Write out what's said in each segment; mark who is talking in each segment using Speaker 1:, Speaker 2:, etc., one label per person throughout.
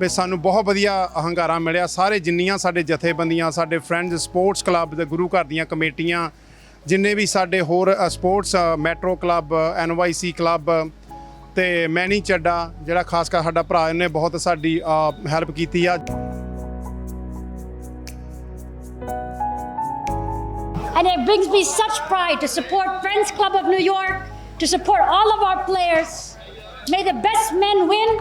Speaker 1: ਵੀ ਸਾਨੂੰ ਬਹੁਤ ਵਧੀਆ ਹੰਗਾਰਾ ਮਿਲਿਆ ਸਾਰੇ ਜਿੰਨੀਆਂ ਸਾਡੇ ਜਥੇਬੰਦੀਆਂ ਸਾਡੇ ਫਰੈਂਡਸ ਸਪੋਰਟਸ ਕਲੱਬ ਦੇ ਗੁਰੂ ਘਰ ਦੀਆਂ ਕਮੇਟੀਆਂ ਜਿੰਨੇ ਵੀ ਸਾਡੇ ਹੋਰ sports metro club NYC club ਤੇ ਮੈਨੀ ਚੱਡਾ ਜਿਹੜਾ ਖਾਸ ਕਰ ਸਾਡਾ ਭਰਾ ਇਹਨੇ ਬਹੁਤ ਸਾਡੀ ਹੈਲਪ ਕੀਤੀ ਆ
Speaker 2: And it brings me such pride to support Friends Club of New York, to support all of our players. May the best men win,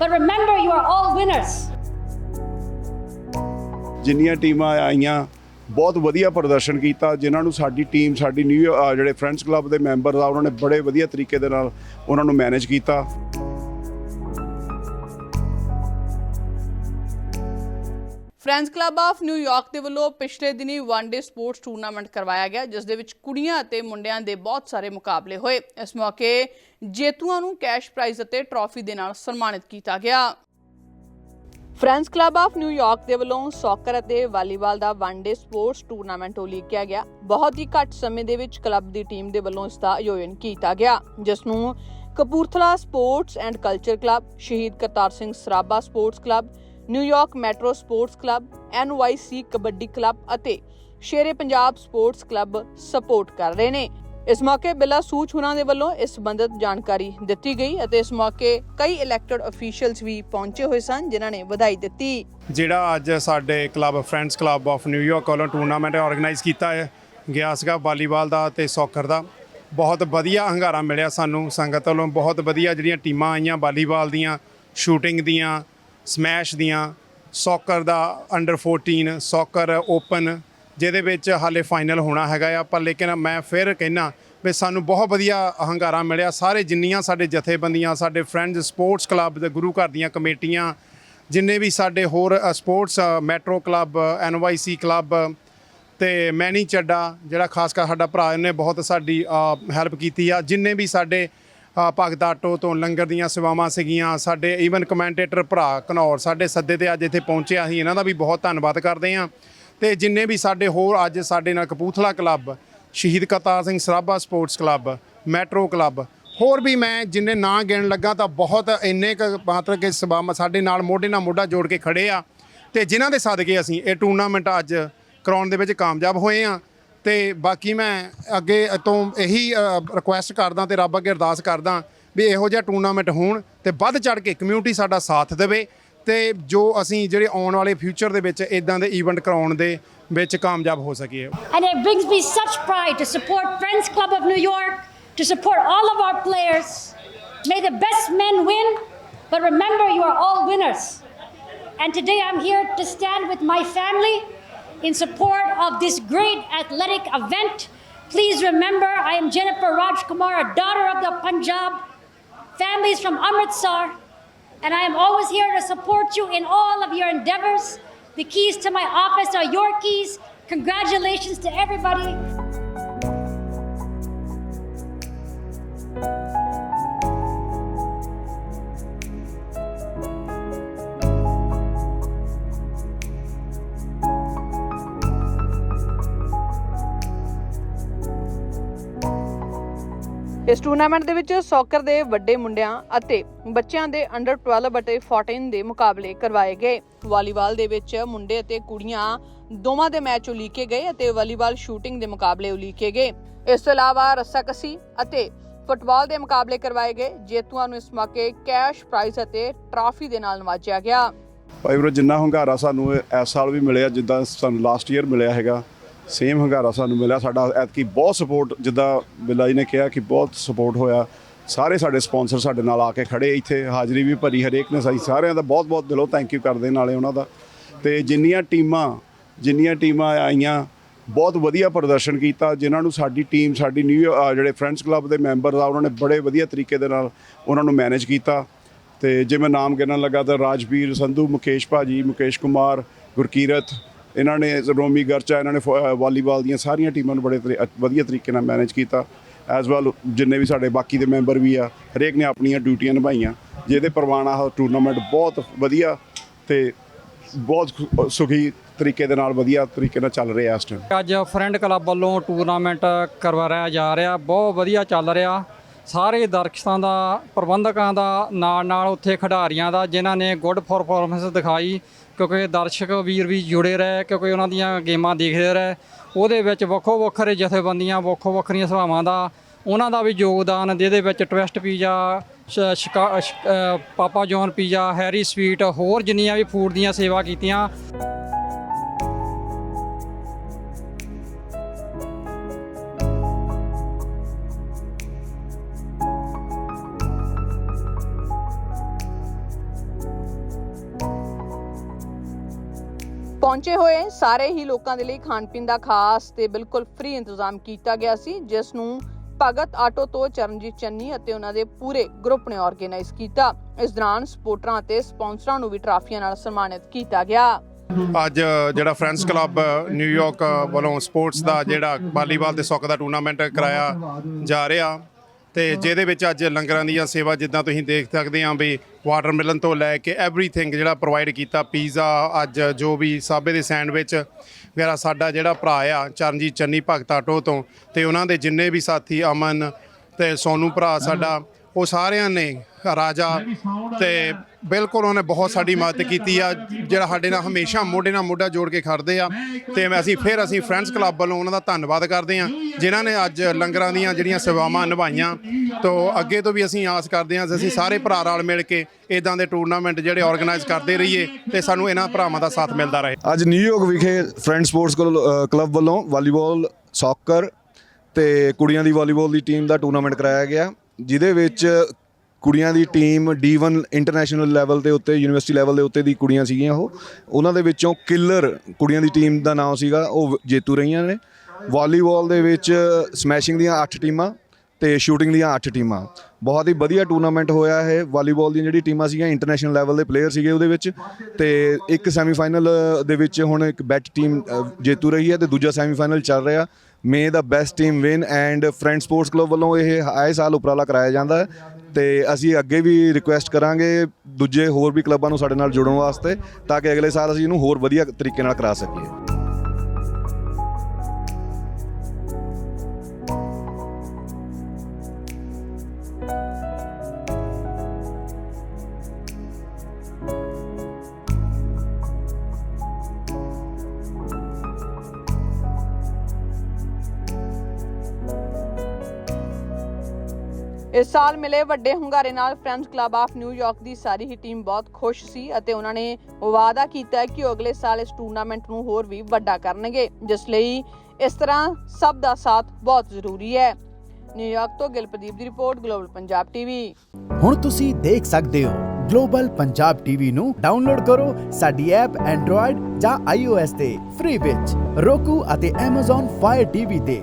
Speaker 2: but remember, you are all winners.
Speaker 3: ਜਿੰਨੀਆਂ ਟੀਮਾਂ ਆਈਆਂ ਬਹੁਤ ਵਧੀਆ ਪ੍ਰਦਰਸ਼ਨ ਕੀਤਾ ਜਿਨ੍ਹਾਂ ਨੂੰ ਸਾਡੀ ਟੀਮ ਸਾਡੀ ਨਿਊ ਜਿਹੜੇ ਫਰੈਂਡਸ ਕਲੱਬ ਦੇ ਮੈਂਬਰ ਆ ਉਹਨਾਂ ਨੇ ਬੜੇ ਵਧੀਆ ਤਰੀਕੇ ਦੇ ਨਾਲ ਉਹਨਾਂ ਨੂੰ ਮੈਨੇਜ ਕੀਤਾ
Speaker 4: ਫਰੈਂਡਸ ਕਲੱਬ ਆਫ ਨਿਊਯਾਰਕ ਦੇ ਵੱਲੋਂ ਪਿਛਲੇ ਦਿਨੀ ਵਨ ਡੇ ਸਪੋਰਟਸ ਟੂਰਨਾਮੈਂਟ ਕਰਵਾਇਆ ਗਿਆ, ਜਿਸ ਦੇ ਵਿੱਚ ਕੁੜੀਆਂ ਅਤੇ ਮੁੰਡਿਆਂ ਦੇ ਬਹੁਤ ਸਾਰੇ ਮੁਕਾਬਲੇ ਹੋਏ। ਇਸ ਮੌਕੇ ਜੇਤੂਆਂ ਨੂੰ ਕੈਸ਼ ਪ੍ਰਾਈਜ਼ ਅਤੇ ਟਰਾਫੀ ਦੇ ਨਾਲ ਸਨਮਾਨਿਤ ਕੀਤਾ ਗਿਆ। ਫਰੈਂਡਸ ਕਲੱਬ ਆਫ ਨਿਊਯਾਰਕ ਦੇ ਵੱਲੋਂ ਸੌਕਰ ਅਤੇ ਵਾਲੀਬਾਲ ਦਾ ਵਨ ਡੇ ਸਪੋਰਟਸ ਟੂਰਨਾਮੈਂਟ ਉਲੀਕਿਆ ਗਿਆ। ਬਹੁਤ ਹੀ ਘੱਟ ਸਮੇਂ ਦੇ ਵਿੱਚ ਕਲੱਬ ਦੀ ਟੀਮ ਦੇ ਵੱਲੋਂ ਇਸ ਦਾ ਆਯੋਜਨ ਕੀਤਾ ਗਿਆ, ਜਿਸ ਨੂੰ Kapurthala sports and culture club Shaheed Kartar Singh Sarabha sports club New York metro sports club NYC kabaddi club ਅਤੇ Shere Punjab sports club sport ਕਰ ਰਹੇ ਨੇ। ਇਸ ਮੌਕੇ ਬਿਲਾ ਸੂਚ ਹੁਣਾਂ ਦੇ ਵੱਲੋਂ ਇਸ ਸੰਬੰਧਤ ਜਾਣਕਾਰੀ ਦਿੱਤੀ ਗਈ ਅਤੇ ਇਸ ਮੌਕੇ ਕਈ ਇਲੈਕਟਡ ਅਫੀਸ਼ੀਅਲਸ ਵੀ ਪਹੁੰਚੇ ਹੋਏ ਸਨ, ਜਿਨ੍ਹਾਂ ਨੇ ਵਧਾਈ ਦਿੱਤੀ।
Speaker 1: ਜਿਹੜਾ ਅੱਜ ਸਾਡੇ club friends club of New York ਵੱਲੋਂ ਟੂਰਨਾਮੈਂਟ ਆਰਗੇਨਾਈਜ਼ ਕੀਤਾ ਹੈ, ਗਿਆ ਸੀਗਾ ਵਾਲੀਬਾਲ ਦਾ ਤੇ ਸੌਕਰ ਦਾ। ਬਹੁਤ ਵਧੀਆ ਹੰਗਾਰਾ ਮਿਲਿਆ ਸਾਨੂੰ ਸੰਗਤ ਵੱਲੋਂ, ਬਹੁਤ ਵਧੀਆ ਜਿਹੜੀਆਂ ਟੀਮਾਂ ਆਈਆਂ ਵਾਲੀਬਾਲ ਦੀਆਂ ਸ਼ੂਟਿੰਗ ਦੀਆਂ ਸਮੈਸ਼ ਦੀਆਂ ਸੌਕਰ ਦਾ ਅੰਡਰ 14 ਸੌਕਰ ਓਪਨ ਜਿਹਦੇ ਵਿੱਚ ਹਾਲੇ ਫਾਈਨਲ ਹੋਣਾ ਹੈਗਾ ਆ। ਪਰ ਲੇਕਿਨ ਮੈਂ ਫਿਰ ਕਹਿਣਾ ਵੀ ਸਾਨੂੰ ਬਹੁਤ ਵਧੀਆ ਹੰਗਾਰਾ ਮਿਲਿਆ। ਸਾਰੇ ਜਿੰਨੀਆਂ ਸਾਡੇ ਜਥੇਬੰਦੀਆਂ, ਸਾਡੇ ਫਰੈਂਡਸ ਸਪੋਰਟਸ ਕਲੱਬ ਦੇ ਗੁਰੂ ਘਰ ਦੀਆਂ ਕਮੇਟੀਆਂ, ਜਿੰਨੇ ਵੀ ਸਾਡੇ ਹੋਰ sports metro club NYC club ਤੇ ਮੈਨੀ ਚੱਡਾ, ਜਿਹੜਾ ਖਾਸ ਕਰ ਸਾਡਾ ਭਰਾ ਇਹਨੇ ਬਹੁਤ ਸਾਡੀ ਹੈਲਪ ਕੀਤੀ ਆ। ਜਿੰਨੇ ਵੀ ਸਾਡੇ ਭਗਤ ਆਟੋ ਤੋਂ ਲੰਗਰ ਦੀਆਂ ਸੇਵਾਵਾਂ ਸੀਗੀਆਂ। ਸਾਡੇ ਈਵਨ ਕਮੈਂਟੇਟਰ ਭਰਾ ਘਨੌਰ ਸਾਡੇ ਸੱਦੇ ਤੇ ਅੱਜ ਇੱਥੇ ਪਹੁੰਚੇ ਅਸੀਂ ਇਹਨਾਂ ਦਾ ਵੀ ਬਹੁਤ ਧੰਨਵਾਦ ਕਰਦੇ ਹਾਂ। ਤੇ ਜਿੰਨੇ ਵੀ ਸਾਡੇ ਹੋਰ ਅੱਜ ਸਾਡੇ ਨਾਲ Kapurthala club, Shaheed Kartar Singh Sarabha sports club, metro club, ਹੋਰ ਵੀ ਮੈਂ ਜਿੰਨੇ ਨਾਂ ਗਿਣ ਲੱਗਾ ਤਾਂ ਬਹੁਤ ਇੰਨੇ ਕੁ ਮਤਲਬ ਕਿ ਸਭਾਵਾਂ ਸਾਡੇ ਨਾਲ ਮੋਢੇ ਨਾਲ ਮੋਢਾ ਜੋੜ ਕੇ ਖੜੇ ਆ। ਤੇ ਜਿਨ੍ਹਾਂ ਦੇ ਸਦਕੇ ਅਸੀਂ ਇਹ ਟੂਰਨਾਮੈਂਟ ਅੱਜ ਕਰਾਉਣ ਦੇ ਵਿੱਚ ਕਾਮਯਾਬ ਹੋਏ ਆ ਤੇ ਬਾਕੀ ਮੈਂ ਅੱਗੇ ਤੋਂ ਇਹੀ ਰਿਕੁਐਸਟ ਕਰਦਾ ਤੇ ਰੱਬ ਅੱਗੇ ਅਰਦਾਸ ਕਰਦਾ ਵੀ ਇਹੋ ਜਿਹਾ ਟੂਰਨਾਮੈਂਟ ਹੋਣ ਤੇ ਵੱਧ ਚੜ ਕੇ ਕਮਿਊਨਿਟੀ ਸਾਡਾ ਸਾਥ ਦੇਵੇ ਤੇ ਜੋ ਅਸੀਂ ਜਿਹੜੇ ਆਉਣ ਵਾਲੇ ਫਿਊਚਰ ਦੇ ਵਿੱਚ ਇਦਾਂ ਦੇ ਇਵੈਂਟ ਕਰਾਉਣ ਦੇ ਵਿੱਚ ਕਾਮਯਾਬ ਹੋ ਸਕੀਏ
Speaker 2: and it brings me such pride to support friends club of New York to support all of our players may the best man win but remember you are all winners and today I'm here to stand with my family in support of this great athletic event. Please remember, I am Jennifer Rajkumar, a daughter of the Punjab. Families from Amritsar. And I am always here to support you in all of your endeavors. The keys to my office are your keys. Congratulations to everybody.
Speaker 4: ਇਸ tournament ਦੇ ਵਿੱਚ soccer ਦੇ ਵੱਡੇ ਮੁੰਡਿਆਂ ਅਤੇ ਬੱਚਿਆਂ ਦੇ under 12 ਅਤੇ 14 ਦੇ ਮੁਕਾਬਲੇ ਕਰਵਾਏ ਗਏ। ਵਾਲੀਬਾਲ ਦੇ ਵਿੱਚ ਮੁੰਡੇ ਅਤੇ ਕੁੜੀਆਂ ਦੋਵਾਂ ਦੇ ਮੈਚ ਉਲੀਕੇ ਗਏ ਅਤੇ ਵਾਲੀਬਾਲ ਸ਼ੂਟਿੰਗ ਦੇ ਮੁਕਾਬਲੇ ਉਲੀਕੇ ਗਏ। ਇਸ ਤੋਂ ਇਲਾਵਾ ਰੱਸਾਕਸੀ ਅਤੇ ਫੁੱਟਬਾਲ ਦੇ ਮੁਕਾਬਲੇ ਕਰਵਾਏ ਗਏ ਜੇਤੂਆਂ ਨੂੰ ਇਸ ਮੌਕੇ ਕੈਸ਼ ਪ੍ਰਾਈਜ਼ ਅਤੇ ਟਰਾਫੀ ਦੇ ਨਾਲ ਨਵਾਜਿਆ ਗਿਆ।
Speaker 3: ਭਾਈ ਵੀਰੋ, ਜਿੰਨਾ ਹੰਗਾਰਾ ਸਾਨੂੰ ਇਸ ਸਾਲ ਵੀ ਮਿਲਿਆ, ਜਿੱਦਾਂ ਸਾਨੂੰ ਲਾਸਟ ਈਅਰ ਮਿਲਿਆ ਹੈਗਾ ਸੇਮ ਹੰਗਾਰਾ ਸਾਨੂੰ ਮਿਲਿਆ। ਸਾਡਾ ਐਤਕੀ ਬਹੁਤ ਸਪੋਰਟ ਜਿੱਦਾਂ ਬਿੱਲਾ ਜੀ ਨੇ ਕਿਹਾ ਕਿ ਬਹੁਤ ਸਪੋਰਟ ਹੋਇਆ। ਸਾਰੇ ਸਾਡੇ ਸਪਾਂਸਰ ਸਾਡੇ ਨਾਲ ਆ ਕੇ ਖੜੇ। ਇੱਥੇ ਹਾਜ਼ਰੀ ਵੀ ਭਰੀ ਹਰੇਕ ਨੇ। ਸਾਈ ਸਾਰਿਆਂ ਦਾ ਬਹੁਤ ਬਹੁਤ ਦਿਲੋਂ ਥੈਂਕ ਯੂ ਕਰਦੇ ਨਾਲੇ ਉਹਨਾਂ ਦਾ। ਤੇ ਜਿੰਨੀਆਂ ਟੀਮਾਂ ਜਿੰਨੀਆਂ ਟੀਮਾਂ ਆਈਆਂ, ਬਹੁਤ ਵਧੀਆ ਪ੍ਰਦਰਸ਼ਨ ਕੀਤਾ। ਜਿਨ੍ਹਾਂ ਨੂੰ ਸਾਡੀ ਟੀਮ ਸਾਡੀ ਨਿਊ ਜਿਹੜੇ ਫਰੈਂਡਸ ਕਲੱਬ ਦੇ ਮੈਂਬਰ ਆ, ਉਹਨਾਂ ਨੇ ਬੜੇ ਵਧੀਆ ਤਰੀਕੇ ਦੇ ਨਾਲ ਉਹਨਾਂ ਨੂੰ ਮੈਨੇਜ ਕੀਤਾ। ਤੇ ਜੇ ਮੈਂ ਨਾਮ ਗਿਣਨ ਲੱਗਾ ਤਾਂ ਰਾਜਵੀਰ ਸੰਧੂ, ਮੁਕੇਸ਼ ਭਾਜੀ, ਮੁਕੇਸ਼ ਕੁਮਾਰ, ਗੁਰਕੀਰਤ ਇਹਨਾਂ ਨੇ ਰੋਮੀ ਗਰਚਾ, ਇਹਨਾਂ ਨੇ ਫੁ- ਵਾਲੀਬਾਲ ਦੀਆਂ ਸਾਰੀਆਂ ਟੀਮਾਂ ਨੂੰ ਬੜੇ ਤਰੀ- ਅ- ਵਧੀਆ ਤਰੀਕੇ ਨਾਲ ਮੈਨੇਜ ਕੀਤਾ। ਐਸ ਵੈਲ ਜਿੰਨੇ ਵੀ ਸਾਡੇ ਬਾਕੀ ਦੇ ਮੈਂਬਰ ਵੀ ਆ, ਹਰੇਕ ਨੇ ਆਪਣੀਆਂ ਡਿਊਟੀਆਂ ਨਿਭਾਈਆਂ, ਜਿਹਦੇ ਪ੍ਰਵਾਨਾ ਉਹ ਟੂਰਨਾਮੈਂਟ ਬਹੁਤ ਵਧੀਆ ਤੇ ਬਹੁਤ ਸੁਖੀ ਤਰੀਕੇ ਦੇ ਨਾਲ ਵਧੀਆ ਤਰੀਕੇ ਨਾਲ ਚੱਲ ਰਿਹਾ ਇਸ ਟਾਈਮ
Speaker 5: ਅੱਜ ਫਰੈਂਡ ਕਲੱਬ ਵੱਲੋਂ ਟੂਰਨਾਮੈਂਟ ਕਰਵਾਇਆ ਜਾ ਰਿਹਾ, ਬਹੁਤ ਵਧੀਆ ਚੱਲ ਰਿਹਾ। ਸਾਰੇ ਦਰਸ਼ਕਾਂ ਦਾ, ਪ੍ਰਬੰਧਕਾਂ ਦਾ ਨਾਲ ਨਾਲ ਉੱਥੇ ਖਿਡਾਰੀਆਂ ਦਾ, ਜਿਨ੍ਹਾਂ ਨੇ ਗੁੱਡ ਪਰਫਾਰਮੈਂਸ ਦਿਖਾਈ ਕਿਉਂਕਿ ਦਰਸ਼ਕ ਵੀਰ ਵੀ ਜੁੜੇ ਰਹੇ, ਕਿਉਂਕਿ ਉਹਨਾਂ ਦੀਆਂ ਗੇਮਾਂ ਦੇਖਦੇ ਰਹੇ। ਉਹਦੇ ਵਿੱਚ ਵੱਖੋ ਵੱਖਰੇ ਜਥੇਬੰਦੀਆਂ, ਵੱਖੋ ਵੱਖਰੀਆਂ ਸਭਾਵਾਂ ਦਾ ਉਹਨਾਂ ਦਾ ਵੀ ਯੋਗਦਾਨ, ਜਿਹਦੇ ਵਿੱਚ ਟਵਿਸਟ ਪੀਜ਼ਾ, ਸ਼- ਸ਼ਿਕਾ- ਸ਼- Papa John pizza, Harry sweet, ਹੋਰ ਜਿੰਨੀਆਂ ਵੀ ਫੂਡ ਦੀਆਂ ਸੇਵਾ ਕੀਤੀਆਂ।
Speaker 4: ਪਹੁੰਚੇ ਹੋਏ ਸਾਰੇ ਹੀ ਲੋਕਾਂ ਦੇ ਲਈ ਖਾਣ ਪੀਣ ਦਾ ਖਾਸ ਤੇ ਬਿਲਕੁਲ ਫ੍ਰੀ ਇੰਤਜ਼ਾਮ ਕੀਤਾ ਗਿਆ ਸੀ, ਜਿਸ ਨੂੰ ਭਗਤ ਆਟੋ ਤੋਂ ਚਰਨਜੀਤ ਚੰਨੀ ਅਤੇ ਉਹਨਾਂ ਦੇ ਪੂਰੇ ਗਰੁੱਪ ਨੇ ਆਰਗੇਨਾਈਜ਼ ਕੀਤਾ। ਇਸ ਦੌਰਾਨ ਸਪੋਰਟਰਾਂ ਤੇ ਸਪਾਂਸਰਾਂ ਨੂੰ ਵੀ ਟਰਾਫੀਆਂ ਨਾਲ ਸਨਮਾਨਿਤ ਕੀਤਾ ਗਿਆ।
Speaker 1: ਅੱਜ ਜਿਹੜਾ ਫਰੈਂਡਸ ਕਲੱਬ ਨਿਊਯਾਰਕ ਵੱਲੋਂ ਸਪੋਰਟਸ ਦਾ ਜਿਹੜਾ ਵਾਲੀਬਾਲ ਤੇ ਸੌਕਰ ਦਾ ਟੂਰਨਾਮੈਂਟ ਕਰਾਇਆ ਜਾ ਰਿਹਾ। ਤੇ ਜਿਹਦੇ ਵਿੱਚ ਅੱਜ ਲੰਗਰਾਂ ਦੀਆਂ ਸੇਵਾ ਜਿੱਦਾਂ ਤੁਸੀਂ ਦੇਖ ਸਕਦੇ ਆ ਵੀ ਵਾਟਰਮੈਲਨ ਤੋਂ ਲੈ ਕੇ ਐਵਰੀਥਿੰਗ ਜਿਹੜਾ ਪ੍ਰੋਵਾਈਡ ਕੀਤਾ ਪੀਜ਼ਾ ਅੱਜ ਜੋ ਵੀ ਸਾਬੇ ਦੇ ਸੈਂਡਵਿਚ ਵਗੈਰਾ ਸਾਡਾ ਜਿਹੜਾ ਭਰਾ ਆ, ਚਰਨਜੀਤ ਚੰਨੀ ਭਗਤ ਆਟੋ ਤੋਂ ਤੇ ਉਹਨਾਂ ਦੇ ਜਿੰਨੇ ਵੀ ਸਾਥੀ ਅਮਨ ਤੇ ਸੋਨੂ ਭਰਾ ਸਾਡਾ ਉਹ ਸਾਰਿਆਂ ਨੇ ਰਾਜਾ ਤੇ ਬਿਲਕੁਲ ਉਹਨੇ ਬਹੁਤ ਸਾਡੀ ਮਦਦ ਕੀਤੀ ਆ ਜਿਹੜਾ ਸਾਡੇ ਨਾਲ ਹਮੇਸ਼ਾ ਮੋਢੇ ਨਾਲ ਮੋਢਾ ਜੋੜ ਕੇ ਖੜਦੇ ਆ। ਤੇ ਮੈਂ ਅਸੀਂ ਫਿਰ ਅਸੀਂ ਫਰੈਂਡਸ ਕਲੱਬ ਵੱਲੋਂ ਉਹਨਾਂ ਦਾ ਧੰਨਵਾਦ ਕਰਦੇ ਆ ਜਿਨ੍ਹਾਂ ਨੇ ਅੱਜ ਲੰਗਰਾਂ ਦੀਆਂ ਜਿਹੜੀਆਂ ਸੇਵਾਵਾਂ ਨਿਭਾਈਆਂ। ਤੋਂ ਅੱਗੇ ਤੋਂ ਵੀ ਅਸੀਂ ਆਸ ਕਰਦੇ ਹਾਂ ਕਿ ਅਸੀਂ ਸਾਰੇ ਭਰਾ ਰਲ ਮਿਲ ਕੇ ਇਦਾਂ ਦੇ ਟੂਰਨਾਮੈਂਟ ਜਿਹੜੇ ਆਰਗੇਨਾਈਜ਼ ਕਰਦੇ ਰਹੀਏ ਤੇ ਸਾਨੂੰ ਇਹਨਾਂ ਭਰਾਵਾਂ ਦਾ ਸਾਥ ਮਿਲਦਾ ਰਹੇ।
Speaker 6: ਅੱਜ ਨਿਊਯਾਰਕ ਵਿਖੇ ਫਰੈਂਡ ਸਪੋਰਟਸ ਕਲੱਬ ਵੱਲੋਂ ਵਾਲੀਬਾਲ ਸੌਕਰ ਤੇ ਕੁੜੀਆਂ ਦੀ ਵਾਲੀਬਾਲ ਦੀ ਟੀਮ ਦਾ ਟੂਰਨਾਮੈਂਟ ਕਰਾਇਆ ਗਿਆ। ਜਿਹਦੇ ਵਿੱਚ ਕੁੜੀਆਂ ਦੀ ਟੀਮ D1 ਇੰਟਰਨੈਸ਼ਨਲ ਲੈਵਲ ਦੇ ਉੱਤੇ ਯੂਨੀਵਰਸਿਟੀ ਲੈਵਲ ਦੇ ਉੱਤੇ ਦੀ ਕੁੜੀਆਂ ਸੀਗੀਆਂ ਉਹ। ਉਹਨਾਂ ਦੇ ਵਿੱਚੋਂ ਕਿਲਰ ਕੁੜੀਆਂ ਦੀ ਟੀਮ ਦਾ ਨਾਮ ਸੀਗਾ, ਉਹ ਜੇਤੂ ਰਹੀਆਂ ਨੇ। ਵਾਲੀਬਾਲ ਦੇ ਵਿੱਚ ਸਮੈਸ਼ਿੰਗ ਦੀਆਂ 8 ਟੀਮਾਂ ਤੇ ਸ਼ੂਟਿੰਗ ਦੀਆਂ 8 ਟੀਮਾਂ। ਬਹੁਤ ਹੀ ਵਧੀਆ ਟੂਰਨਾਮੈਂਟ ਹੋਇਆ ਹੈ ਵਾਲੀਬਾਲ ਦੀਆਂ ਜਿਹੜੀ ਟੀਮਾਂ ਸੀਗੀਆਂ ਇੰਟਰਨੈਸ਼ਨਲ ਲੈਵਲ ਦੇ ਪਲੇਅਰ ਸੀਗੇ ਉਹਦੇ ਵਿੱਚ। ਤੇ ਇੱਕ ਸੈਮੀਫਾਈਨਲ ਦੇ ਵਿੱਚ ਹੁਣ ਇੱਕ ਬੈਟ ਟੀਮ ਜੇਤੂ ਰਹੀ ਹੈ ਤੇ ਦੂਜਾ ਸੈਮੀਫਾਈਨਲ ਚੱਲ ਰਿਹਾ। May the best team win and friend sports club ਵੱਲੋਂ ਇਹ ਆਏ ਸਾਲ ਉਪਰਾਲਾ ਕਰਾਇਆ ਜਾਂਦਾ ਹੈ ਤੇ ਅਸੀਂ ਅੱਗੇ ਵੀ ਰਿਕੁਐਸਟ ਕਰਾਂਗੇ ਦੂਜੇ ਹੋਰ ਵੀ ਕਲੱਬਾਂ ਨੂੰ ਸਾਡੇ ਨਾਲ ਜੁੜਨ ਵਾਸਤੇ ਤਾਂ ਕਿ ਅਗਲੇ ਸਾਲ ਅਸੀਂ ਇਹਨੂੰ ਹੋਰ ਵਧੀਆ ਤਰੀਕੇ ਨਾਲ ਕਰਾ ਸਕੀਏ।
Speaker 4: ਇਸ ਸਾਲ ਮਿਲੇ ਵੱਡੇ ਹੁੰਗਾਰੇ ਨਾਲ friends club of New York ਦੀ ਸਾਰੀ ਹੀ ਟੀਮ ਬਹੁਤ ਖੁਸ਼ ਸੀ ਅਤੇ ਉਹਨਾਂ ਨੇ ਵਾਅਦਾ ਕੀਤਾ ਕਿ ਉਹ ਅਗਲੇ ਸਾਲ ਇਸ ਟੂਰਨਾਮੈਂਟ ਨੂੰ ਹੋਰ ਵੀ ਵੱਡਾ ਕਰਨਗੇ, ਜਿਸ ਲਈ ਇਸ ਤਰ੍ਹਾਂ ਸਭ ਦਾ ਸਾਥ ਬਹੁਤ ਜ਼ਰੂਰੀ ਹੈ। ਨਿਊਯਾਰਕ ਤੋਂ ਗਿਲਪਦੀਪ ਦੀ ਰਿਪੋਰਟ, ਗਲੋਬਲ ਪੰਜਾਬ ਟੀਵੀ।
Speaker 7: ਹੁਣ ਤੁਸੀਂ ਦੇਖ ਸਕਦੇ ਹੋ ਗਲੋਬਲ ਪੰਜਾਬ ਟੀਵੀ ਨੂੰ ਡਾਊਨਲੋਡ ਕਰੋ ਸਾਡੀ ਐਪ ਐਂਡਰੋਇਡ ਜਾਂ iOS ਤੇ, ਫ੍ਰੀ ਵਿੱਚ roku ਅਤੇ Amazon Fire TV ਤੇ।